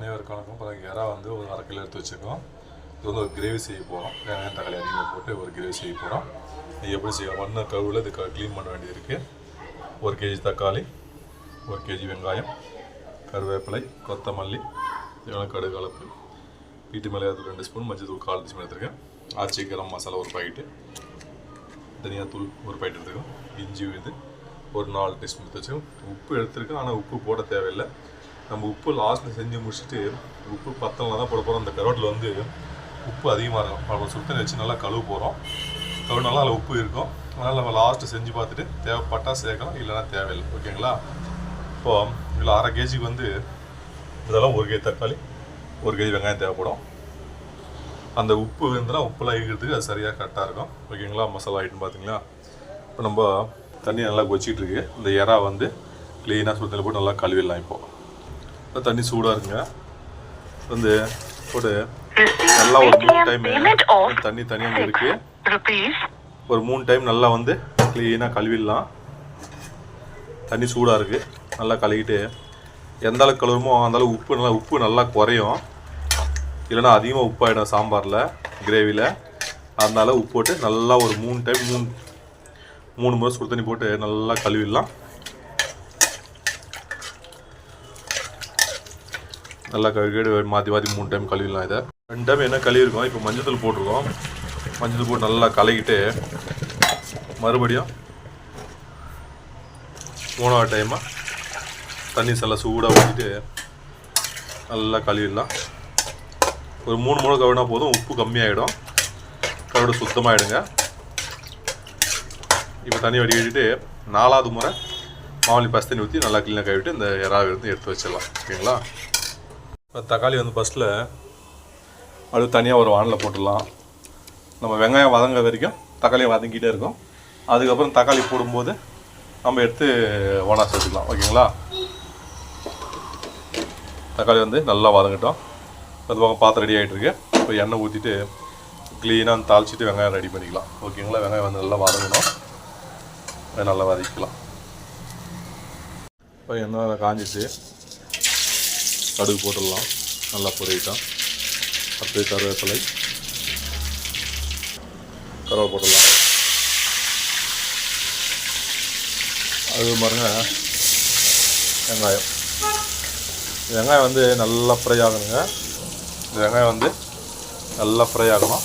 அனைவருக்கும் வணக்கம் இப்போ இறா வந்து ஒரு அரை கிலோ எடுத்து வச்சுருக்கோம். இது வந்து ஒரு கிரேவி செய்ய போகிறோம் வெங்காயம் தக்காளி அதிகமாக போட்டு ஒரு கிரேவி செய்ய போகிறோம் இது எப்படி செய்ய ஒன்று கழுவில் இது க்ளீன் பண்ண வேண்டியது இருக்குது ஒரு கேஜி தக்காளி ஒரு கேஜி வெங்காயம் கருவேப்பிலை கொத்தமல்லி இதெல்லாம் கடுகு கலப்பு வீட்டு மிளகாய் ரெண்டு ஸ்பூன் மஞ்சள் தூள் கால் டீஸ்பூன் எடுத்துருக்கேன். ஆச்சி கரம் மசாலா ஒரு பாக்கெட்டு தனியாத்தூள் ஒரு பாக்கெட் எடுத்துருக்கோம். இஞ்சி இது ஒரு நாலு டீஸ்பூன் எடுத்து வச்சுக்கோம் உப்பு எடுத்துருக்கேன் ஆனால் உப்பு போட தேவையில்லை. நம்ம உப்பு லாஸ்ட்டில் செஞ்சு முடிச்சுட்டு உப்பு பத்தலாம் தான் போட போகிறோம் அந்த கரோட்டில் வந்து உப்பு அதிகமாக இருக்கும். நம்ம சுத்தனை வச்சு நல்லா கழுவு போகிறோம் கழுவு நல்லா அதில் உப்பு இருக்கும். அதனால் நம்ம லாஸ்ட்டு செஞ்சு பார்த்துட்டு தேவைப்பட்டால் சேர்க்கலாம் இல்லைன்னா தேவையில்லை. ஓகேங்களா? இப்போ இதில் அரை கேஜிக்கு வந்து இதெல்லாம் ஒரு கேஜி தக்காளி ஒரு கேஜி வெங்காயம் தேவைப்படும். அந்த உப்பு இருந்ததுன்னா உப்புலாம் இருக்கிறதுக்கு அது சரியாக கரெக்டாக இருக்கும். ஓகேங்களா? மசாலா ஐட்டம் பார்த்தீங்களா? இப்போ நம்ம தண்ணி நல்லா கொச்சிக்கிட்டு இருக்கு. இந்த எறா வந்து க்ளீனாக சுத்தத்தில் போட்டு நல்லா கழுவிடலாம் இப்போது தண்ணி சூடாக இருக்குங்க. வந்து போட்டு நல்லா ஒரு மூணு டைம் தண்ணி தனியாக இருக்குது ஒரு மூணு டைம் நல்லா வந்து க்ளீனாக கழுவிடலாம். தண்ணி சூடாக இருக்குது நல்லா கழுவிட்டு எந்த அளவுக்கு கழுவுமோ அந்த அளவுக்கு உப்பு நல்லா உப்பு நல்லா குறையும். இல்லைன்னா அதிகமாக உப்பாயிடும் சாம்பாரில் கிரேவியில் அதனால உப்பு போட்டு நல்லா ஒரு மூணு டைம் மூணு மூணு முறை சுடு தண்ணி போட்டு நல்லா கழுவிடலாம். நல்லா கழுவி மாற்றி மாற்றி மூணு டைம் கழுவிடலாம் இதை. ரெண்டு டைம் என்ன கழுவிருக்கோம் இப்போ மஞ்சள் தூள் போட்டிருக்கோம். மஞ்சள் தூள் போட்டு நல்லா கலக்கிட்டு மறுபடியும் மூணாவது டைமாக தண்ணி நல்லா சூடாக ஊற்றிட்டு நல்லா கழுவிடலாம். ஒரு மூணு மூணு கழுவினா போதும். உப்பு கம்மியாகிடும் கருடு சுத்தமாகிடுங்க இப்போ தண்ணி வடிகட்டிட்டு நாலாவது முறை மாவளி பசு தண்ணி ஊற்றி நல்லா க்ளீனாக கழுவிட்டு இந்த இறாவை இருந்து எடுத்து வச்சிடலாம். ஓகேங்களா? இப்போ தக்காளி வந்து ஃபஸ்ட்டில் அது தனியாக ஒரு வானில் போட்டுடலாம். நம்ம வெங்காயம் வதங்க வரைக்கும் தக்காளியை வதங்கிட்டே இருக்கும். அதுக்கப்புறம் தக்காளி போடும்போது நம்ம எடுத்து ஒன்றா சேர்த்துக்கலாம். ஓகேங்களா? தக்காளி வந்து நல்லா வதங்கட்டும். அது பக்கம் பாத்திரம் ரெடி ஆகிட்டு இருக்கு. இப்போ எண்ணெய் ஊற்றிட்டு க்ளீனாக தாளிச்சிட்டு வெங்காயம் ரெடி பண்ணிக்கலாம். ஓகேங்களா? வெங்காயம் வந்து நல்லா வதங்கணும். அதை நல்லா வதக்கிக்கலாம். இப்போ எண்ணெய் காஞ்சிச்சு கடுகு போட்டுடலாம். நல்லா பொரியட்டான் அப்படியே கருவேப்பிலை. கருவேப்பிலை போட்டுடலாம். அது பாருங்க வெங்காயம். வெங்காயம் வந்து நல்லா ஃப்ரை ஆகணுங்க. வெங்காயம் வந்து நல்லா ஃப்ரை ஆகணும்.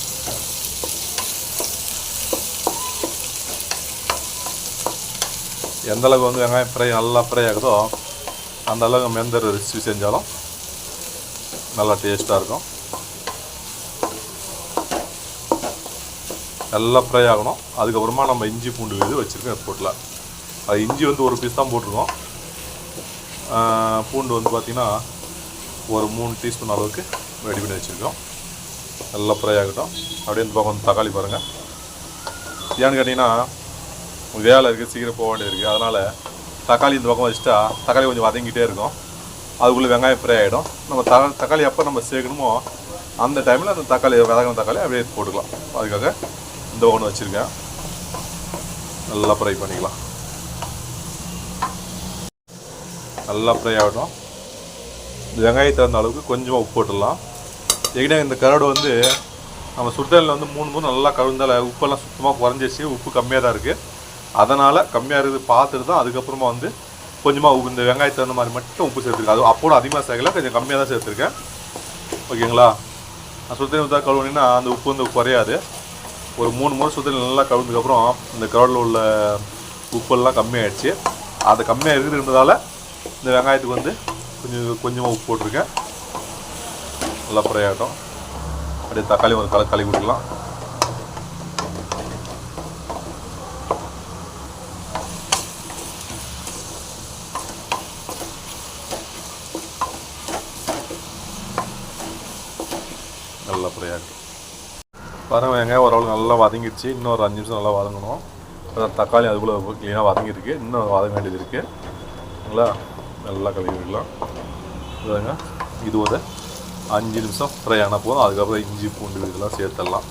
எந்தளவுக்கு வந்து வெங்காயம் ஃப்ரை நல்லா ஃப்ரை ஆகுதோ அந்த அளவுக்கு நம்ம ரெசிபி செஞ்சாலும் நல்லா டேஸ்ட்டாக இருக்கும். நல்லா ஃப்ரை ஆகணும். அதுக்கப்புறமா நம்ம இஞ்சி பூண்டு இது வச்சுருக்கோம் போட்டில். அது இஞ்சி வந்து ஒரு பீஸ் தான் போட்டிருக்கோம். பூண்டு வந்து பார்த்திங்கன்னா ஒரு மூணு டீஸ்பூன் அளவுக்கு ரெடி பண்ணி வச்சுருக்கோம். நல்லா ஃப்ரை ஆகட்டும். அப்படியே இந்த பக்கம் வந்து தக்காளி பாருங்கள் ஏன்னு கேட்டிங்கன்னா வேலை இருக்குது சீக்கிரம் போக வேண்டியது இருக்குது அதனால் தக்காளி இந்த பக்கம் வச்சுட்டா தக்காளி கொஞ்சம் வதங்கிட்டே இருக்கும். அதுக்குள்ளே வெங்காயம் ஃப்ரை ஆகிடும் நம்ம த தக்காளி எப்போ நம்ம சேர்க்கணுமோ அந்த டைமில் அந்த தக்காளி வதங்கின தக்காளி அப்படியே போட்டுக்கலாம். அதுக்காக இந்த ஒன்று வச்சுருக்கேன். நல்லா ஃப்ரை பண்ணிக்கலாம். நல்லா ஃப்ரை ஆகட்டும். வெங்காயத்தை அந்த அளவுக்கு கொஞ்சமாக உப்பு போட்டுடலாம். ஏன்னா இந்த கரடு வந்து நம்ம சுடுதண்ணில் வந்து மூணு மூணு நல்லா கழுந்தால உப்பெல்லாம் சுத்தமாக குறைஞ்சிச்சு உப்பு கம்மியாக தான் இருக்குது அதனால் கம்மியாக இருக்குது பார்த்துட்டு தான் அதுக்கப்புறமா வந்து கொஞ்சமாக உப்பு இந்த வெங்காயத்தை தகுந்த மாதிரி மட்டும் உப்பு சேர்த்துருக்கேன். அது அப்போட அதிகமாக சேர்க்கல கொஞ்சம் கம்மியாக தான் சேர்த்துருக்கேன். ஓகேங்களா? நான் சுத்தண்ணி ஊற்றா கழுவுனீங்கன்னா அந்த உப்பு வந்து குறையாது. ஒரு மூணு முறை சுத்தண்ணி நல்லா கழுவுனதுக்கப்புறம் இந்த கரடில் உள்ள உப்பெல்லாம் கம்மியாயிடுச்சு. அது கம்மியாக இருக்குதுன்றதால இந்த வெங்காயத்துக்கு வந்து கொஞ்சம் கொஞ்சமாக உப்பு போட்டிருக்கேன். நல்லா ஃப்ரை ஆகட்டும். அப்படியே தக்காளி ஒரு கலை கழுவி விட்டுக்கலாம் நல்லா பாருங்க வெங்காயம் ஓரளவுக்கு நல்லா வதங்கிடுச்சு. இன்னும் ஒரு அஞ்சு நிமிஷம் நல்லா வதங்கணும். அப்புறம் தக்காளி அதுக்குள்ளே க்ளீனாக வதங்கியிருக்கு. இன்னும் வதங்க வேண்டியது இருக்குது சரிங்களா நல்லா கழுவி விடலாம் பாருங்க இது ஒரு அஞ்சு நிமிஷம் ஃப்ரை ஆனால் போதும். அதுக்கப்புறம் இஞ்சி பூண்டு இதெல்லாம் சேர்த்துடலாம்.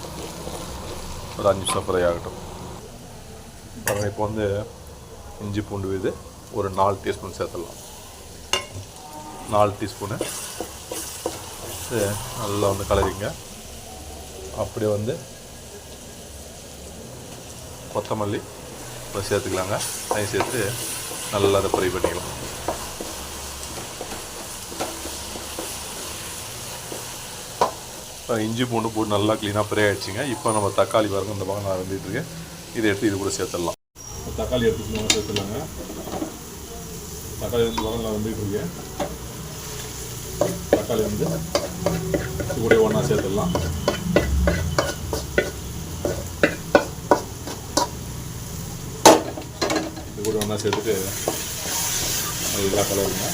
ஒரு அஞ்சு நிமிஷம் ஃப்ரை ஆகட்டும். பாருங்கள் இப்போ வந்து இஞ்சி பூண்டு இது ஒரு நாலு டீஸ்பூன் சேர்த்துடலாம். நாலு டீஸ்பூனு சேர்த்து நல்லா வந்து கலரிங்க. அப்படியே வந்து கொத்தமல்லி இப்போ சேர்த்துக்கலாங்க. அதையும் சேர்த்து நல்லா அதை ஃப்ரை பண்ணிக்கலாம். இப்போ இஞ்சி பூண்டு போட்டு நல்லா க்ளீனாக ஃப்ரை ஆகிடுச்சிங்க இப்போ நம்ம தக்காளி பாருங்க இந்த பக்கம் நான் வந்துட்டுருக்கேன் இதை எடுத்து இது கூட சேர்த்துடலாம். தக்காளி எடுத்துக்கணும் சேர்த்துடலாங்க. தக்காளி வந்து பக்கம் நான் வந்துட்டுருக்கேன் தக்காளி வந்து கூட ஒன்றா சேர்த்துடலாம். இது கூட ஒன்றா சேர்த்துட்டு நல்லா கலருங்க.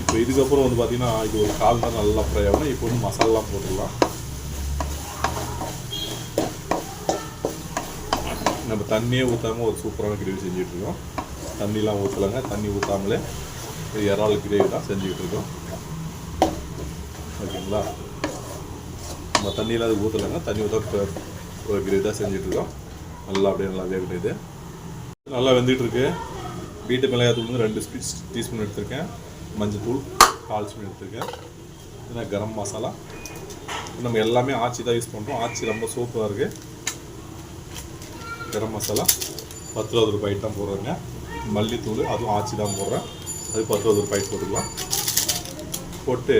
இப்போ இதுக்கப்புறம் வந்து பார்த்தீங்கன்னா இது ஒரு கால் தான் நல்லா ஃப்ரை ஆகணும். இப்போ வந்து மசாலாலாம் போட்டுடலாம். நம்ம தண்ணியே ஊற்றாமல் ஒரு சூப்பரான கிரேவி செஞ்சிட்ருக்கோம் இருக்கோம். தண்ணிலாம் ஊற்றலைங்க தண்ணி ஊற்றாமலே ஒரு இறால் கிரேவி தான் செஞ்சுக்கிட்டு இருக்கோம் ஓகேங்களா? நம்ம தண்ணியில் அது ஊற்றலைங்க தண்ணி ஊற்ற ஒரு கிரேவி தான் செஞ்சிட்ருக்கோம் இருக்கோம் நல்லா அப்படியே நல்லா வேகட்டும் இது. நல்லா வெந்துகிட்ருக்கு. இருக்கு வீட்டு மிளகாத்தூள் வந்து ரெண்டு ஸ்பீ டீஸ்பூன் எடுத்திருக்கேன். மஞ்சத்தூள் கால் ஸ்பூன் எடுத்திருக்கேன். இதுனா கரம் மசாலா. நம்ம எல்லாமே ஆச்சி தான் யூஸ் பண்ணுறோம் ஆச்சி ரொம்ப சூப்பராக இருக்குது கரம் மசாலா. பத்து ரூபா ரூபாய் தான் போடுறேங்க. மல்லித்தூள் அதுவும் ஆச்சி தான் போடுறேன். அது பத்து ரூபா பைட் போட்டுக்கலாம். போட்டு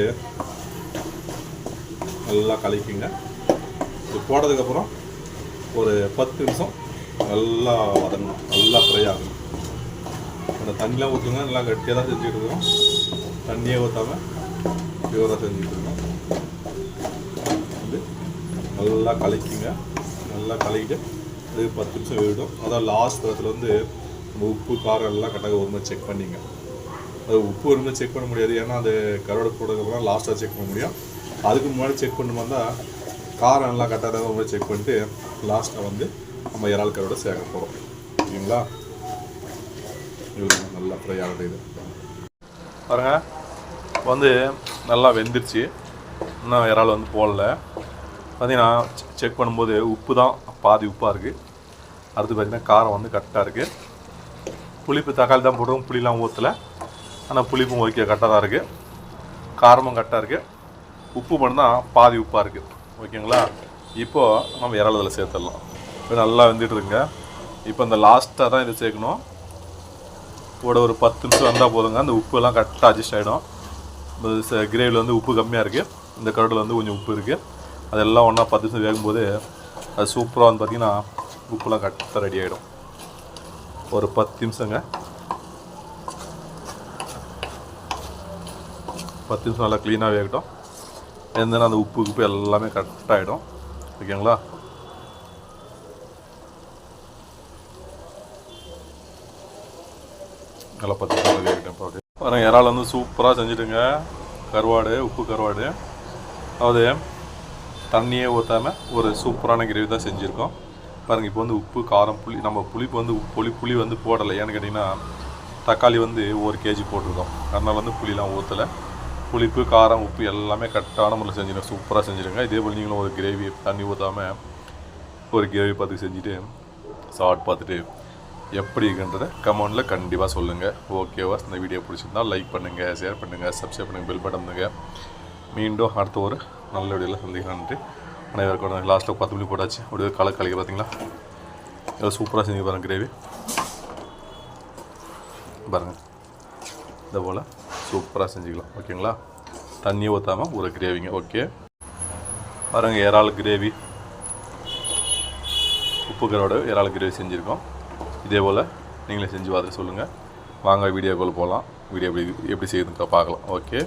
நல்லா கலக்கிங்க. இது போட்டதுக்கப்புறம் ஒரு பத்து நிமிஷம் நல்லா வதங்கணும். நல்லா ஃப்ரை ஆகணும். அந்த தண்ணிலாம் ஊற்றுங்க நல்லா கட்டியாக தான் செஞ்சுட்டு இருக்கோம். தண்ணியே ஊற்றாமல் பியூராக செஞ்சுட்டு இருக்கோம். வந்து நல்லா கலக்கிங்க. நல்லா கலக்கிட்டு அது பத்து நிமிஷம் வேடும் அதான் லாஸ்ட் இடத்துல வந்து உப்பு காரம் எல்லாம் கரெக்டாக ஒரு மாதிரி செக் பண்ணிங்க. அது உப்பு ஒரு மாதிரி செக் பண்ண முடியாது. ஏன்னா அது கரோட போடுறதுலாம் லாஸ்ட்டாக செக் பண்ண முடியும். அதுக்கு முன்னாடி செக் பண்ண காரம் எல்லாம் கரெக்டாக ஒரு மாதிரி செக் பண்ணிட்டு லாஸ்ட்டாக வந்து நம்ம இறால் கரோட சேர்க்க போகிறோம் ஓகேங்களா இவ்வளோ நல்லா ஃப்ரை ஆகுது இது. பாருங்க. வந்து நல்லா வெந்துருச்சு. இன்னும் இறால் வந்து போடல. பார்த்தீங்கன்னா செக் பண்ணும்போது உப்பு தான் பாதி உப்பாக இருக்குது அடுத்து பார்த்தீங்கன்னா காரம் வந்து கரெக்டாக இருக்குது புளிப்பு தக்காளி தான் போடுறோம். புளிலாம் ஊற்றலை ஆனால் புளிப்பும் ஓகே கரெக்டாக தான் இருக்குது காரமும் கரெக்டாக இருக்குது உப்பு மட்டும்தான் பாதி உப்பாக இருக்குது ஓகேங்களா இப்போது நம்ம இறால் இதில் சேர்த்துடலாம். இப்போ நல்லா வெந்துட்டு இருக்குங்க. இப்போ இந்த லாஸ்ட்டாக தான் இதை சேர்க்கணும். கூட ஒரு பத்து நிமிஷம் வந்தால் போதுங்க. அந்த உப்புலாம் கரெக்டாக அட்ஜஸ்ட் ஆகிடும் கிரேவியில் வந்து உப்பு கம்மியாக இருக்குது இந்த கருடில் வந்து கொஞ்சம் உப்பு இருக்குது அதெல்லாம் ஒன்றா பத்து நிமிஷம் வேகும்போது அது சூப்பராக வந்து பார்த்திங்கன்னா உப்புலாம் கரெக்டாக ரெடி ஆகிடும் ஒரு பத்து நிமிஷங்க. பத்து நிமிஷம் நல்லா க்ளீனாக வேகட்டும் எந்தனா அந்த உப்பு உப்பு எல்லாமே கரெக்டாகிடும் ஓகேங்களா நல்லா பத்து நிமிஷம் வேகட்டும் இப்போ அப்படியே பாருங்க இறால் வந்து சூப்பராக செஞ்சுட்டுங்க. கருவாடு உப்பு கருவாடு. அதாவது தண்ணியே ஊற்றாமல் ஒரு சூப்பரான கிரேவி தான் செஞ்சுருக்கோம். பாருங்கள் இப்போ வந்து உப்பு காரம் புளி நம்ம புளிப்பு வந்து புளி புளி வந்து போடலை. ஏன்னு கேட்டிங்கன்னா தக்காளி வந்து ஒரு கேஜி போட்டிருக்கோம். அதனால் வந்து புளிலாம் ஊற்றலை புளிப்பு காரம் உப்பு எல்லாமே கரெக்டான முறையில் செஞ்சிருங்க. சூப்பராக செஞ்சுருங்க. இதே போல் நீங்களும் ஒரு கிரேவி தண்ணி ஊற்றாமல் ஒரு கிரேவி பார்த்து செஞ்சுட்டு சாட் பார்த்துட்டு எப்படி இருக்குன்றதை கமெண்டில் கண்டிப்பாக சொல்லுங்கள் ஓகேவா இந்த வீடியோ பிடிச்சிருந்தா லைக் பண்ணுங்கள் ஷேர் பண்ணுங்கள் சப்ஸ்கிரைப் பண்ணுங்கள் பெல் பட்டன் மீண்டும் அடுத்த ஒரு நல்ல வீடியோவில் சந்திக்கலான்ட்டு அனைவருக்கும் லாஸ்ட்டில் பத்து மணி போட்டாச்சு. அப்படியே கலை கலைக்க பார்த்தீங்களா? இதை சூப்பராக செஞ்சு பாருங்கள் கிரேவி பாருங்கள் இதே போல் சூப்பராக செஞ்சுக்கலாம். ஓகேங்களா? தண்ணி ஊற்றாமல் ஒரு கிரேவிங்க ஓகே. பாருங்கள் இறால் கிரேவி உப்பு கரோட இறால் கிரேவி செஞ்சுருக்கோம். இதே போல் நீங்களே செஞ்சு பார்த்துட்டு சொல்லுங்கள் வாங்க வீடியோக்குள்ளே போகலாம் வீடியோ எப்படி எப்படி செய்யுதுக்கா பார்க்கலாம். ஓகே.